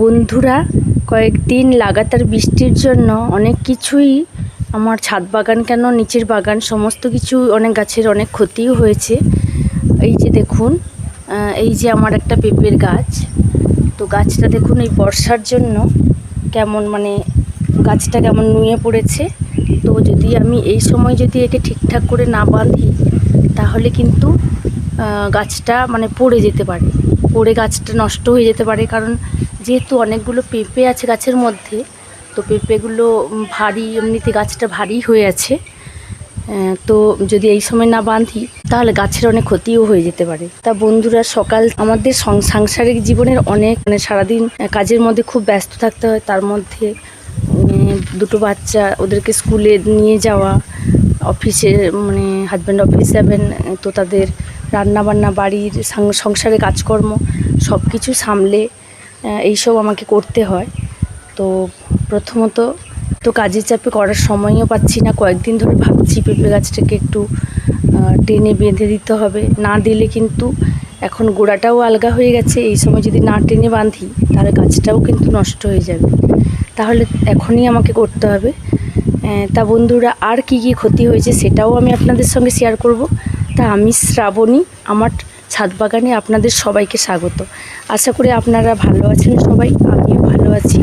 বন্ধুরা, কয়েকদিন লাগাতার বৃষ্টির জন্য অনেক কিছুই আমার ছাদ বাগান কেন, নিচের বাগান, সমস্ত কিছু অনেক গাছের অনেক ক্ষতিও হয়েছে। এই যে দেখুন এই যে আমার একটা পেঁপের গাছ। তো গাছটা দেখুন এই বর্ষার জন্য কেমন মানে গাছটা কেমন নুয়ে পড়েছে। তো যদি আমি এই সময় যদি একে ঠিকঠাক করে না বাঁধি, তাহলে কিন্তু গাছটা মানে পড়ে যেতে পারে। পড়ে গাছটা নষ্ট হয়ে যেতে পারে, কারণ যেহেতু অনেকগুলো পেঁপে আছে গাছের মধ্যে, তো পেঁপেগুলো ভারী, এমনিতে গাছটা ভারী হয়ে আছে। তো যদি এই সময় না বাঁধি, তাহলে গাছের অনেক ক্ষতিও হয়ে যেতে পারে। তা বন্ধুরা, সকাল আমাদের সাংসারিক জীবনের অনেক মানে সারাদিন কাজের মধ্যে খুব ব্যস্ত থাকতে হয়, তার মধ্যে দুটো বাচ্চা ওদেরকে স্কুলে নিয়ে যাওয়া, অফিসে মানে হাজব্যান্ড অফিস যাবেন, তো তাদের রান্না বান্না বাড়ির সংসারে কাজকর্ম সব কিছু সামলে এইসব আমাকে করতে হয়। তো প্রথমত তো কাজের চাপে করার সময়ও পাচ্ছি না। কয়েকদিন ধরে ভাবছি পেঁপে গাছটাকে একটু টেনে বেঁধে দিতে হবে। না দিলে কিন্তু এখন গোড়াটাও আলগা হয়ে গেছে। এই সময় যদি না টেনে বাঁধি, তাহলে গাছটাও কিন্তু নষ্ট হয়ে যাবে। তাহলে এখনই আমাকে করতে হবে। তা বন্ধুরা, আর কি কি ক্ষতি হয়েছে সেটাও আমি আপনাদের সঙ্গে শেয়ার করব। তা আমি শ্রাবণী, আমার ছাদ বাগানে আপনাদের সবাইকে স্বাগত। আশা করি আপনারা ভালো আছেন সবাই, আমিও ভালো আছি।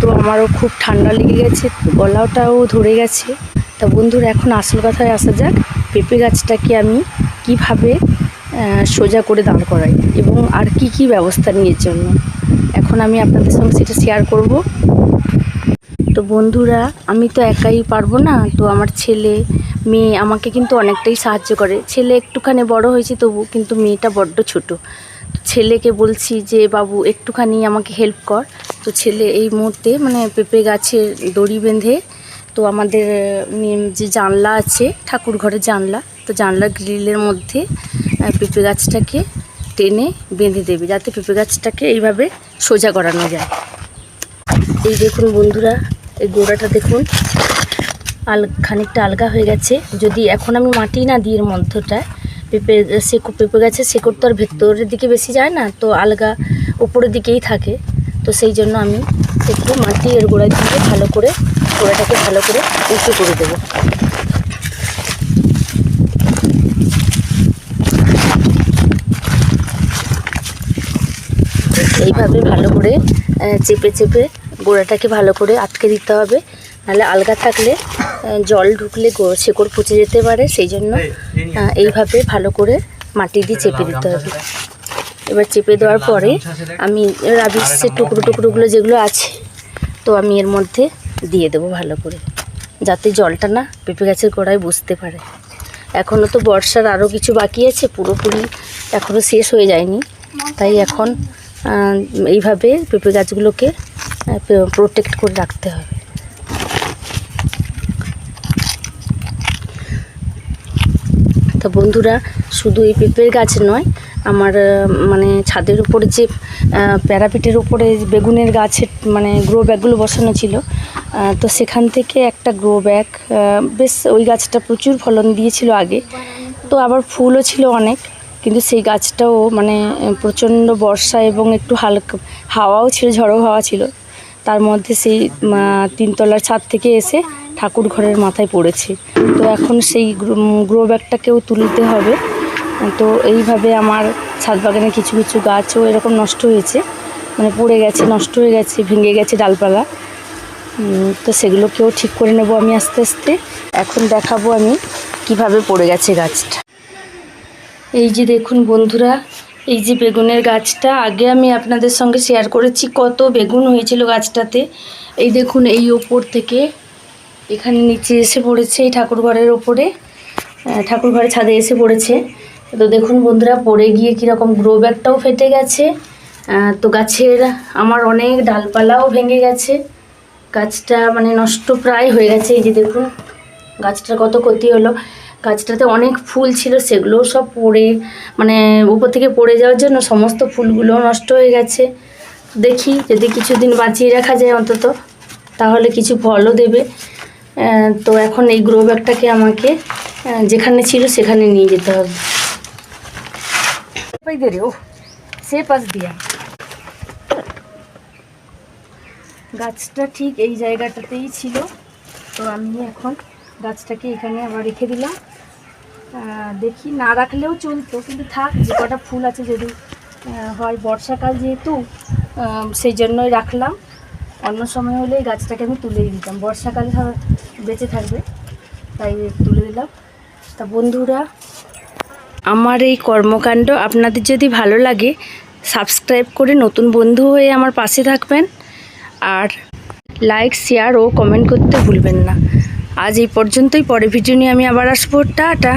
তো আমারও খুব ঠান্ডা লেগে গেছে, গলাটাও ধরে গেছে। তা বন্ধুরা, এখন আসল কথায় আসা যাক, পেঁপে গাছটাকে আমি কীভাবে সোজা করে দাঁড় করাই এবং আর কি কি ব্যবস্থা নিয়ে জন্য। এখন আমি আপনাদের সঙ্গে সেটা শেয়ার করব। তো বন্ধুরা, আমি তো একাই পারব না, তো আমার ছেলে মেয়ে আমাকে কিন্তু অনেকটাই সাহায্য করে। ছেলে একটুখানি বড় হয়েছে তবু কিন্তু মেয়েটা বড্ড ছোট। ছেলেকে বলছি যে, বাবু, একটুখানি আমাকে হেল্প কর। তো ছেলে এই মুহূর্তে মানে পেঁপে গাছের দড়ি বেঁধে তো আমাদের যে জানলা আছে, ঠাকুর ঘরের জানলা, তো জানলার গ্রিলের মধ্যে পেঁপে গাছটাকে টেনে বেঁধে দেবে যাতে পেঁপে গাছটাকে এইভাবে সোজা করানো যায়। এই দেখুন বন্ধুরা, এই গোড়াটা দেখুন। আল, খানিকটা আলগা হয়ে গেছে। যদি এখন আমি মাটি না দিই এর মধ্যটায় পেঁপে শেকো পেঁপে গাছের শেকড় তো আর ভেতরের দিকে বেশি যায় না, তো আলগা উপরের দিকেই থাকে। তো সেই জন্য আমি একটু মাটি এর গোড়ায় দিয়ে ভালো করে গোড়াটাকে ভালো করে উঁচু করে দেবো। এইভাবে ভালো করে চেপে চেপে গোড়াটাকে ভালো করে আটকে দিতে হবে। নাহলে আলগা থাকলে জল ঢুকলে শেকড় পচে যেতে পারে সেই জন্য এইভাবে ভালো করে মাটি দিয়ে চেপে দিতে হবে। এবার চেপে দেওয়ার পরে আমি রাবিসের টুকরো টুকরোগুলো যেগুলো আছে তো আমি এর মধ্যে দিয়ে দেবো ভালো করে যাতে জলটা না পেঁপে গাছের গোড়ায় বুঝতে পারে। এখনও তো বর্ষার আরও কিছু বাকি আছে পুরোপুরি এখনও শেষ হয়ে যায়নি। তাই এখন এইভাবে পেঁপে গাছগুলোকে প্রোটেক্ট করে রাখতে হবে তো বন্ধুরা, শুধু এই পেঁপের গাছ নয়, আমার মানে ছাদের উপরে যে প্যারাপিটের উপরে বেগুনের গাছের মানে গ্রো ব্যাগগুলো বসানো ছিল তো সেখান থেকে একটা গ্রো ব্যাগ বেশ ওই গাছটা প্রচুর ফলন দিয়েছিল আগে, তো আবার ফুলও ছিল অনেক, কিন্তু সেই গাছটাও মানে প্রচণ্ড বর্ষা এবং একটু হালকা, হাওয়াও ছিল, ঝড়ো হাওয়া ছিল, তার মধ্যে সেই তিনতলার ছাদ থেকে এসে ঠাকুর ঘরের মাথায় পড়েছে। তো এখন সেই গ্রো ব্যাগটাকেও তুলতে হবে। তো এইভাবে আমার ছাদ বাগানে কিছু কিছু গাছও এরকম নষ্ট হয়েছে। মানে পড়ে গেছে, নষ্ট হয়ে গেছে, ভেঙে গেছে ডালপালা। তো সেগুলোকেও ঠিক করে নেব আমি আস্তে আস্তে। এখন দেখাবো আমি কীভাবে পড়ে গেছে গাছটা। এই যে দেখুন বন্ধুরা, এই যে বেগুনের গাছটা, আগে আমি আপনাদের সঙ্গে শেয়ার করেছি কত বেগুন হয়েছিল গাছটাতে। এই দেখুন এই ওপর থেকে এখানে নিচে এসে পড়েছে এই ঠাকুর ঘরের ওপরে। ঠাকুর ঘরের ছাদে এসে পড়েছে। তো দেখুন বন্ধুরা, পড়ে গিয়ে কীরকম গ্রো ব্যাগটাও ফেটে গেছে। তো গাছের আমার অনেক ডালপালাও ভেঙে গেছে। গাছটা মানে নষ্ট প্রায় হয়ে গেছে। এই যে দেখুন, গাছটার কত ক্ষতি হলো। গাছটাতে অনেক ফুল ছিল, সেগুলোও সব পড়ে মানে উপর থেকে পড়ে যাওয়ার জন্য সমস্ত ফুলগুলোও নষ্ট হয়ে গেছে। দেখি যদি কিছুদিন বাঁচিয়ে রাখা যায় অন্তত, তাহলে কিছু ফলও দেবে। তো এখন এই গ্রো ব্যাগটাকে আমাকে যেখানে ছিল সেখানে নিয়ে যেতে হবে। রে ও সে গাছটা ঠিক এই জায়গাটাতেই ছিল। তো আমি এখন গাছটাকে এখানে আবার রেখে দিলাম। দেখি না রাখলেও চলতো, কিন্তু থাক, যে কটা ফুল আছে যদি হয়। বর্ষাকাল যেহেতু সেই জন্যই রাখলাম। অন্য সময় হলে এই গাছটাকে আমি তুলেই দিতাম। বর্ষাকালে বেঁচে থাকবে, তাই তুলে দিলাম। তা বন্ধুরা, আমার এই কর্মকাণ্ড আপনাদের যদি ভালো লাগে, সাবস্ক্রাইব করে নতুন বন্ধু হয়ে আমার পাশে থাকবেন। আর লাইক, শেয়ার ও কমেন্ট করতে ভুলবেন না। আজ এই পর্যন্তই পরে ভিডিও নিয়ে আমি আবার আসব। টাটা।